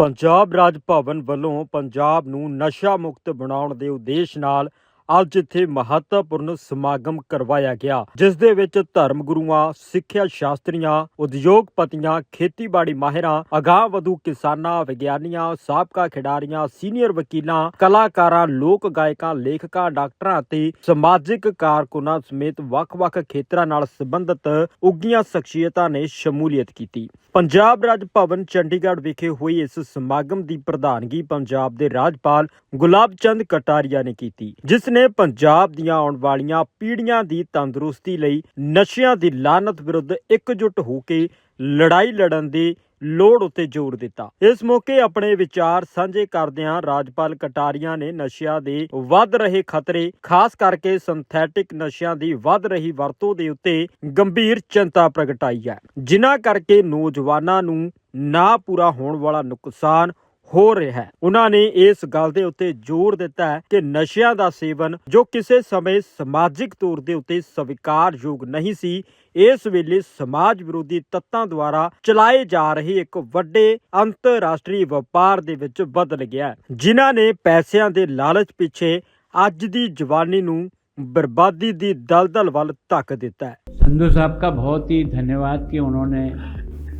ਪੰਜਾਬ ਰਾਜ ਭਵਨ ਵੱਲੋਂ ਪੰਜਾਬ ਨੂੰ ਨਸ਼ਾ ਮੁਕਤ ਬਣਾਉਣ ਦੇ ਉਦੇਸ਼ ਨਾਲ ਅੱਜ ਇੱਥੇ ਮਹੱਤਵਪੂਰਨ ਸਮਾਗਮ ਕਰਵਾਇਆ ਗਿਆ, ਜਿਸ ਦੇ ਵਿੱਚ ਧਰਮ ਗੁਰੂਆਂ, ਸਿੱਖਿਆ ਸ਼ਾਸਤਰੀਆਂ ਉਦਯੋਗਪਤੀਆਂ ਖੇਤੀਬਾੜੀ ਮਾਹਿਰਾਂ, ਅਗਾਂਹ ਵਧੂ ਕਿਸਾਨਾਂ, ਵਿਗਿਆਨੀਆਂ, ਸਾਬਕਾ ਖਿਡਾਰੀਆਂ, ਸੀਨੀਅਰ ਵਕੀਲਾਂ, ਕਲਾਕਾਰਾਂ, ਲੋਕ ਗਾਇਕਾਂ, ਲੇਖਕਾਂ, ਡਾਕਟਰਾਂ ਅਤੇ ਸਮਾਜਿਕ ਕਾਰਕੁਨਾਂ ਸਮੇਤ ਵੱਖ-ਵੱਖ ਖੇਤਰਾਂ ਨਾਲ ਸੰਬੰਧਿਤ ਉੱਗੀਆਂ ਸ਼ਖਸੀਅਤਾਂ ਨੇ ਸ਼ਮੂਲੀਅਤ ਕੀਤੀ। ਪੰਜਾਬ ਰਾਜ ਭਵਨ, ਚੰਡੀਗੜ੍ਹ ਵਿਖੇ ਹੋਈ ਇਸ ਸਮਾਗਮ ਦੀ ਪ੍ਰਧਾਨਗੀ ਪੰਜਾਬ ਦੇ ਰਾਜਪਾਲ ਗੁਲਾਬ ਚੰਦ ਕਟਾਰੀਆ ਨੇ ਕੀਤੀ, ਜਿਸ ਨੇ ਪੰਜਾਬ ਦੀਆਂ ਆਉਣ ਵਾਲੀਆਂ ਪੀੜ੍ਹੀਆਂ ਦੀ ਤੰਦਰੁਸਤੀ ਲਈ ਨਸ਼ਿਆਂ ਦੀ ਲਾਨਤ ਵਿਰੁੱਧ ਇਕਜੁੱਟ ਹੋ ਕੇ ਲੜਾਈ ਲੜਨ ਦੀ ਲੋੜ ਉੱਤੇ ਜ਼ੋਰ ਦਿੱਤਾ। ਇਸ ਮੌਕੇ ਆਪਣੇ ਵਿਚਾਰ ਸਾਂਝੇ ਕਰਦਿਆਂ ਰਾਜਪਾਲ ਕਟਾਰੀਆ ਨੇ ਨਸ਼ਿਆਂ ਦੇ ਵੱਧ ਰਹੇ ਖਤਰੇ, ਖਾਸ ਕਰਕੇ ਸਿੰਥੈਟਿਕ ਨਸ਼ਿਆਂ ਦੀ ਵੱਧ ਰਹੀ ਵਰਤੋਂ ਦੇ ਉੱਤੇ ਗੰਭੀਰ ਚਿੰਤਾ ਪ੍ਰਗਟਾਈ ਹੈ। ਜਿਨ੍ਹਾਂ ਕਰਕੇ ਨੌਜਵਾਨਾਂ ਨੂੰ ਨਾ ਪੂਰਾ ਹੋਣ ਵਾਲਾ ਨੁਕਸਾਨ ਹੋ ਰਿਹਾ ਹੈ ਉਹਨਾਂ ਨੇ ਇਸ ਗੱਲ ਦੇ ਉੱਤੇ ਜ਼ੋਰ ਦਿੱਤਾ ਹੈ ਕਿ ਨਸ਼ਿਆਂ ਦਾ ਸੇਵਨ ਜੋ ਕਿਸੇ ਸਮੇਂ ਸਮਾਜਿਕ ਤੌਰ ਦੇ ਉੱਤੇ ਸਵੀਕਾਰਯੋਗ ਨਹੀਂ ਸੀ ਇਸ ਵੇਲੇ ਸਮਾਜ ਵਿਰੋਧੀ ਤੱਤਾਂ ਦੁਆਰਾ ਚਲਾਏ ਜਾ ਰਹੇ ਇੱਕ ਵੱਡੇ ਅੰਤਰਰਾਸ਼ਟਰੀ ਵਪਾਰ ਦੇ ਵਿੱਚ ਬਦਲ ਗਿਆ ਹੈ, ਜਿਨ੍ਹਾਂ ਨੇ ਪੈਸਿਆਂ ਦੇ ਲਾਲਚ ਪਿੱਛੇ ਅੱਜ ਦੀ ਜਵਾਨੀ ਨੂੰ ਬਰਬਾਦੀ ਦੀ ਦਲਦਲ ਵੱਲ ਧੱਕ ਦਿੱਤਾ ਹੈ संधू साहब का बहुत ही धन्यवाद कि उन्होंने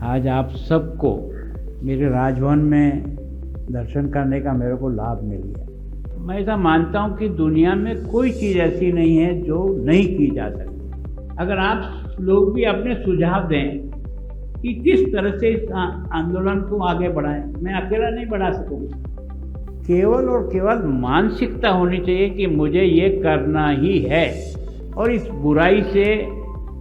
आज आप सबको मेरे राजभवन में दर्शन करने का मेरे को लाभ मिल गया। मैं ऐसा मानता हूँ कि दुनिया में कोई चीज़ ऐसी नहीं है जो नहीं की जा सकती। अगर आप लोग भी अपने सुझाव दें कि किस तरह से इस आंदोलन को आगे बढ़ाएँ, मैं अकेला नहीं बढ़ा सकूँगा। केवल और केवल मानसिकता होनी चाहिए कि मुझे ये करना ही है और इस बुराई से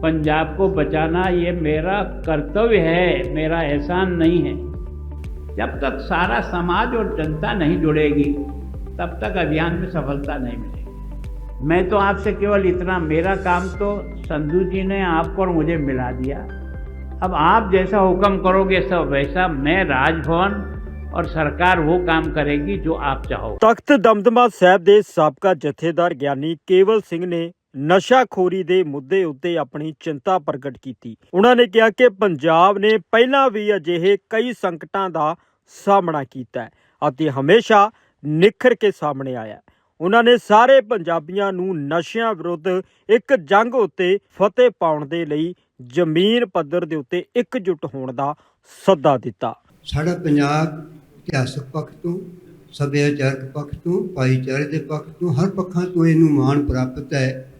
पंजाब को बचाना ये मेरा कर्तव्य है, मेरा एहसान नहीं है। जब तक सारा समाज और जनता नहीं जुड़ेगी तब तक अभियान में सफलता नहीं मिलेगी मैं तो आपसे केवल इतना मेरा काम तो संधू जी ने आपको और मुझे मिला दिया अब आप जैसा हुक्म करोगे सब वैसा मैं राजभवन और सरकार वो काम करेगी जो आप चाहो ਤਖਤ ਦਮਦਮਾ ਸਾਹਿਬ ਦੇ ਸਾਬਕਾ ਜਥੇਦਾਰ ਗਿਆਨੀ ਕੇਵਲ ਸਿੰਘ ਨੇ ਨਸ਼ਾਖੋਰੀ ਦੇ ਮੁੱਦੇ ਉੱਤੇ ਆਪਣੀ ਚਿੰਤਾ ਪ੍ਰਗਟ ਕੀਤੀ ਉਹਨਾਂ ਨੇ ਕਿਹਾ ਕਿ ਪੰਜਾਬ ਨੇ ਪਹਿਲਾਂ ਵੀ ਅਜਿਹੇ ਕਈ ਸੰਕਟਾਂ ਦਾ ਸਾਹਮਣਾ ਕੀਤਾ ਹੈ ਅਤੇ ਹਮੇਸ਼ਾ ਨਿਖਰ ਕੇ ਸਾਹਮਣੇ ਆਇਆ ਉਹਨਾਂ ਨੇ ਸਾਰੇ ਪੰਜਾਬੀਆਂ ਨੂੰ ਨਸ਼ਿਆਂ ਵਿਰੁੱਧ ਇੱਕ ਜੰਗ ਉੱਤੇ ਫਤਿਹ ਪਾਉਣ ਦੇ ਲਈ ਜ਼ਮੀਨ ਪੱਧਰ ਦੇ ਉੱਤੇ ਇਕਜੁੱਟ ਹੋਣ ਦਾ ਸੱਦਾ ਦਿੱਤਾ। ਸਾਡਾ ਪੰਜਾਬ ਇਤਿਹਾਸਕ ਪੱਖ ਤੋਂ, ਸੱਭਿਆਚਾਰਕ ਪੱਖ ਤੋਂ, ਭਾਈਚਾਰੇ ਦੇ ਪੱਖ ਤੋਂ, ਹਰ ਪੱਖਾਂ ਤੋਂ ਇਹਨੂੰ ਮਾਣ ਪ੍ਰਾਪਤ ਹੈ।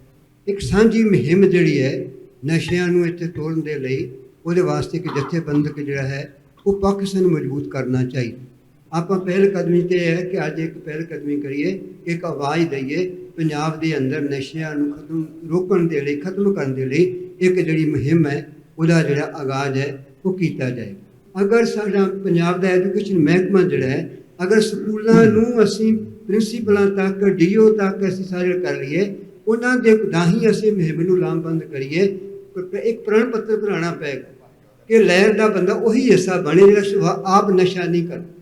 ਇੱਕ ਸਾਂਝੀ ਮੁਹਿੰਮ ਜਿਹੜੀ ਹੈ ਨਸ਼ਿਆਂ ਨੂੰ ਇੱਥੇ ਤੋੜਨ ਦੇ ਲਈ, ਉਹਦੇ ਵਾਸਤੇ ਇੱਕ ਜਥੇਬੰਦਕ ਜਿਹੜਾ ਹੈ ਉਹ ਪੱਖ ਸਾਨੂੰ ਮਜ਼ਬੂਤ ਕਰਨਾ ਚਾਹੀਦਾ। ਆਪਾਂ ਪਹਿਲ ਕਦਮੀ ਤੇ ਇਹ ਹੈ ਕਿ ਅੱਜ ਇੱਕ ਪਹਿਲ ਕਦਮੀ ਕਰੀਏ, ਇੱਕ ਆਵਾਜ਼ ਦਈਏ, ਪੰਜਾਬ ਦੇ ਅੰਦਰ ਨਸ਼ਿਆਂ ਨੂੰ ਖਤਮ, ਰੋਕਣ ਦੇ ਲਈ, ਖਤਮ ਕਰਨ ਦੇ ਲਈ ਇੱਕ ਜਿਹੜੀ ਮੁਹਿੰਮ ਹੈ, ਉਹਦਾ ਜਿਹੜਾ ਆਗਾਜ਼ ਹੈ, ਉਹ ਕੀਤਾ ਜਾਏ। ਅਗਰ ਸਾਡਾ ਪੰਜਾਬ ਦਾ ਐਜੂਕੇਸ਼ਨ ਮਹਿਕਮਾ ਜਿਹੜਾ ਹੈ, ਅਗਰ ਸਕੂਲਾਂ ਨੂੰ ਅਸੀਂ ਪ੍ਰਿੰਸੀਪਲਾਂ ਤੱਕ, ਡੀਓ ਤੱਕ ਅਸੀਂ ਸਾਰੇ ਕਰ ਲਈਏ, ਉਹਨਾਂ ਦੇ ਰਾਹੀਂ ਅਸੀਂ ਮੁਹਿੰਮ ਨੂੰ ਲਾਮਬੰਦ ਕਰੀਏ ਇੱਕ ਪ੍ਰਣ ਪੱਤਰ ਬਣਾਉਣਾ ਪਏਗਾ। ਕਿ ਲਹਿਰ ਦਾ ਬੰਦਾ ਉਹੀ ਹਿੱਸਾ ਬਣੇ ਜਿਹੜਾ ਸੁਭਾ- ਆਪ ਨਸ਼ਾ ਨਹੀਂ ਕਰਦਾ।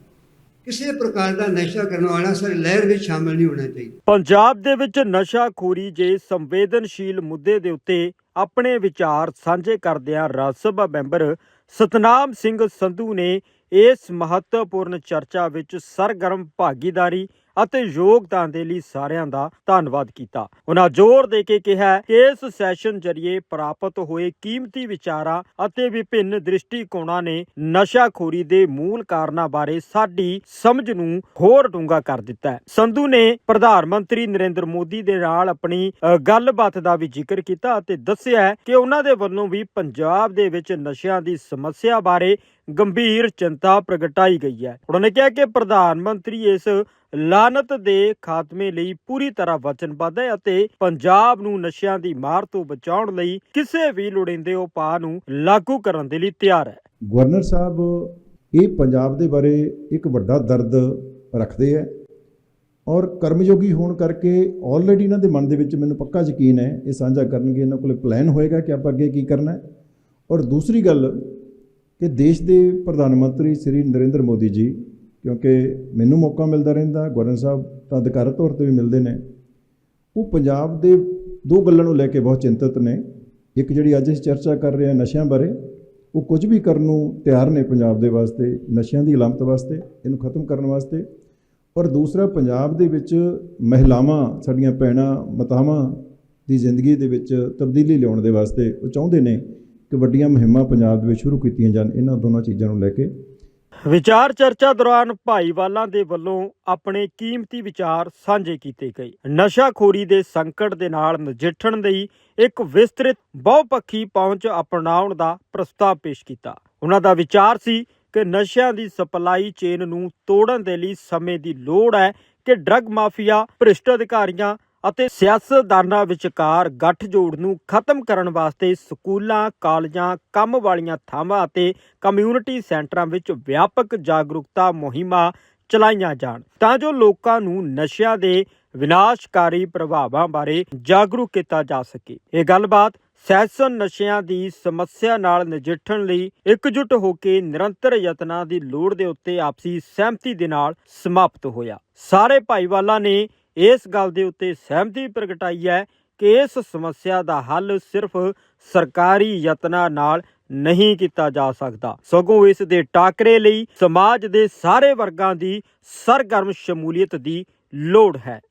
ਕਿਸੇ ਪ੍ਰਕਾਰ ਦਾ ਨਸ਼ਾ ਕਰਨ ਵਾਲਾ ਸਰ ਲਹਿਰ ਵਿੱਚ ਸ਼ਾਮਲ ਨਹੀਂ ਹੋਣਾ ਚਾਹੀਦਾ। ਪੰਜਾਬ ਦੇ ਵਿੱਚ ਨਸ਼ਾਖੋਰੀ ਜੇ ਸੰਵੇਦਨਸ਼ੀਲ ਮੁੱਦੇ ਦੇ ਉੱਤੇ ਆਪਣੇ ਵਿਚਾਰ ਸਾਂਝੇ ਕਰਦਿਆਂ ਰਾਜ ਸਭਾ ਮੈਂਬਰ ਸਤਨਾਮ ਸਿੰਘ ਸੰਧੂ ਨੇ ਇਸ ਮਹੱਤਵਪੂਰਨ ਚਰਚਾ ਵਿੱਚ ਸਰਗਰਮ ਭਾਗੀਦਾਰੀ ਅਤੇ ਯੋਗਦਾਨ ਦੇ ਲਈ ਸਾਰਿਆਂ ਦਾ ਧੰਨਵਾਦ ਕੀਤਾ। ਉਹਨਾਂ ਜ਼ੋਰ ਦੇ ਕੇ ਕਿਹਾ ਕਿ ਇਸ ਸੈਸ਼ਨ ਜਰੀਏ ਪ੍ਰਾਪਤ ਹੋਏ ਕੀਮਤੀ ਵਿਚਾਰਾਂ ਅਤੇ ਵਿਭਿੰਨ ਦ੍ਰਿਸ਼ਟੀਕੋਣਾਂ ਨੇ ਨਸ਼ਾਖੋਰੀ ਦੇ ਮੂਲ ਕਾਰਨਾਂ ਬਾਰੇ ਸਾਡੀ ਸਮਝ ਨੂੰ ਹੋਰ ਡੂੰਘਾ ਕਰ ਦਿੱਤਾ ਹੈ। ਸੰਧੂ ਨੇ ਪ੍ਰਧਾਨ ਮੰਤਰੀ ਨਰਿੰਦਰ ਮੋਦੀ ਦੇ ਨਾਲ ਆਪਣੀ ਗੱਲਬਾਤ ਦਾ ਵੀ ਜ਼ਿਕਰ ਕੀਤਾ ਅਤੇ ਦੱਸਿਆ ਕਿ ਉਹਨਾਂ ਦੇ ਵੱਲੋਂ ਵੀ ਪੰਜਾਬ ਦੇ ਵਿੱਚ ਨਸ਼ਿਆਂ ਦੀ ਸਮੱਸਿਆ ਬਾਰੇ ਗੰਭੀਰ ਚਿੰਤਾ ਪ੍ਰਗਟਾਈ ਗਈ ਹੈ। ਉਹਨਾਂ ਨੇ ਕਿਹਾ ਕਿ ਪ੍ਰਧਾਨ ਮੰਤਰੀ ਇਸ ਲਾਨਤ ਦੇ ਖਾਤਮੇ ਲਈ ਪੂਰੀ ਤਰ੍ਹਾਂ ਵਚਨਬੱਧ ਹੈ ਅਤੇ ਪੰਜਾਬ ਨੂੰ ਨਸ਼ਿਆਂ ਦੀ ਮਾਰ ਤੋਂ ਬਚਾਉਣ ਲਈ ਕਿਸੇ ਵੀ ਲੋੜੀਂਦੇ ਉਪਾਅ ਨੂੰ ਲਾਗੂ ਕਰਨ ਦੇ ਲਈ ਤਿਆਰ ਹੈ। ਗਵਰਨਰ ਸਾਹਿਬ, ਇਹ ਪੰਜਾਬ ਦੇ ਬਾਰੇ ਇੱਕ ਵੱਡਾ ਦਰਦ ਰੱਖਦੇ ਹੈ ਔਰ ਕਰਮਯੋਗੀ ਹੋਣ ਕਰਕੇ ਆਲਰੇਡੀ ਇਹਨਾਂ ਦੇ ਮਨ ਦੇ ਵਿੱਚ ਮੈਨੂੰ ਪੱਕਾ ਯਕੀਨ ਹੈ, ਇਹ ਸਾਂਝਾ ਕਰਨਗੇ, ਇਹਨਾਂ ਕੋਲੇ ਪਲਾਨ ਹੋਏਗਾ ਕਿ ਆਪਾਂ ਅੱਗੇ ਕੀ ਕਰਨਾ ਹੈ। ਔਰ ਦੂਸਰੀ ਗੱਲ ਕਿ ਦੇਸ਼ ਦੇ ਪ੍ਰਧਾਨ ਮੰਤਰੀ ਸ੍ਰੀ ਨਰਿੰਦਰ ਮੋਦੀ ਜੀ ਕਿਉਂਕਿ ਮੈਨੂੰ ਮੌਕਾ ਮਿਲਦਾ ਰਹਿੰਦਾ, ਗਵਰਨਰ ਸਾਹਿਬ ਤਾਂ ਅਧਿਕਾਰਤ ਤੌਰ ਤੇ ਵੀ ਮਿਲਦੇ ਨੇ। ਉਹ ਪੰਜਾਬ ਦੇ ਦੋ ਗੱਲਾਂ ਨੂੰ ਲੈ ਕੇ ਬਹੁਤ ਚਿੰਤਤ ਨੇ। ਇੱਕ ਜਿਹੜੀ ਅੱਜ ਅਸੀਂ ਚਰਚਾ ਕਰ ਰਹੇ ਹਾਂ ਨਸ਼ਿਆਂ ਬਾਰੇ, ਉਹ ਕੁਝ ਵੀ ਕਰਨ ਨੂੰ ਤਿਆਰ ਨੇ ਪੰਜਾਬ ਦੇ ਵਾਸਤੇ, ਨਸ਼ਿਆਂ ਦੀ ਲਾਮਤ ਵਾਸਤੇ, ਇਹਨੂੰ ਖਤਮ ਕਰਨ ਵਾਸਤੇ। ਔਰ ਦੂਸਰਾ, ਪੰਜਾਬ ਦੇ ਵਿੱਚ ਮਹਿਲਾਵਾਂ, ਸਾਡੀਆਂ ਭੈਣਾਂ, ਮਾਤਾਵਾਂ ਦੀ ਜ਼ਿੰਦਗੀ ਦੇ ਵਿੱਚ ਤਬਦੀਲੀ ਲਿਆਉਣ ਦੇ ਵਾਸਤੇ ਉਹ ਚਾਹੁੰਦੇ ਨੇ ਕਿ ਵੱਡੀਆਂ ਮੁਹਿੰਮਾਂ ਪੰਜਾਬ ਦੇ ਵਿੱਚ ਸ਼ੁਰੂ ਕੀਤੀਆਂ ਜਾਣ। ਇਹਨਾਂ ਦੋਨਾਂ ਚੀਜ਼ਾਂ ਨੂੰ ਲੈ ਕੇ ਵਿਚਾਰ ਚਰਚਾ ਦੌਰਾਨ ਭਾਈਵਾਲਾਂ ਦੇ ਵੱਲੋਂ ਆਪਣੇ ਕੀਮਤੀ ਵਿਚਾਰ ਸਾਂਝੇ ਕੀਤੇ ਗਏ। ਨਸ਼ਾਖੋਰੀ ਦੇ ਸੰਕਟ ਦੇ ਨਾਲ ਨਜਿੱਠਣ ਲਈ ਇੱਕ ਵਿਸਤ੍ਰਿਤ, ਬਹੁਪੱਖੀ ਪਹੁੰਚ ਅਪਣਾਉਣ ਦਾ ਪ੍ਰਸਤਾਵ ਪੇਸ਼ ਕੀਤਾ। ਉਹਨਾਂ ਦਾ ਵਿਚਾਰ ਸੀ ਕਿ ਨਸ਼ਿਆਂ ਦੀ ਸਪਲਾਈ ਚੇਨ ਨੂੰ ਤੋੜਨ ਦੇ ਲਈ ਸਮੇਂ ਦੀ ਲੋੜ ਹੈ ਕਿ ਡਰੱਗ ਮਾਫੀਆ ਭ੍ਰਿਸ਼ਟ ਅਧਿਕਾਰੀਆਂ ਅਤੇ ਸਿਆਸਤਦਾਨਾਂ ਵਿਚਕਾਰ ਗੱਠਜੋੜ ਨੂੰ ਖਤਮ ਕਰਨ ਵਾਸਤੇ ਸਕੂਲਾਂ, ਕਾਲਜਾਂ, ਕੰਮ ਵਾਲੀਆਂ ਥਾਵਾਂ ਅਤੇ ਕਮਿਊਨਿਟੀ ਸੈਂਟਰਾਂ ਵਿੱਚ ਵਿਆਪਕ ਜਾਗਰੂਕਤਾ ਮੁਹਿੰਮਾਂ ਚਲਾਈਆਂ ਜਾਣ ਤਾਂ ਜੋ ਲੋਕਾਂ ਨੂੰ ਨਸ਼ਿਆਂ ਦੇ ਵਿਨਾਸ਼ਕਾਰੀ ਪ੍ਰਭਾਵਾਂ ਬਾਰੇ ਜਾਗਰੂਕ ਕੀਤਾ ਜਾ ਸਕੇ। ਇਹ ਗੱਲਬਾਤ ਸੈਸ਼ਨ ਨਸ਼ਿਆਂ ਦੀ ਸਮੱਸਿਆ ਨਾਲ ਨਜਿੱਠਣ ਲਈ ਇਕਜੁੱਟ ਹੋ ਕੇ ਨਿਰੰਤਰ ਯਤਨਾਂ ਦੀ ਲੋੜ ਦੇ ਉੱਤੇ ਆਪਸੀ ਸਹਿਮਤੀ ਦੇ ਨਾਲ ਸਮਾਪਤ ਹੋਇਆ। ਸਾਰੇ ਭਾਈਵਾਲਾਂ ਨੇ ਇਸ ਗੱਲ ਦੇ ਉੱਤੇ ਸਹਿਮਤੀ ਪ੍ਰਗਟਾਈ ਹੈ ਕਿ ਇਸ ਸਮੱਸਿਆ ਦਾ ਹੱਲ ਸਿਰਫ ਸਰਕਾਰੀ ਯਤਨਾਂ ਨਾਲ ਨਹੀਂ ਕੀਤਾ ਜਾ ਸਕਦਾ। ਸਗੋਂ ਇਸ ਦੇ ਟਾਕਰੇ ਲਈ ਸਮਾਜ ਦੇ ਸਾਰੇ ਵਰਗਾਂ ਦੀ ਸਰਗਰਮ ਸ਼ਮੂਲੀਅਤ ਦੀ ਲੋੜ ਹੈ।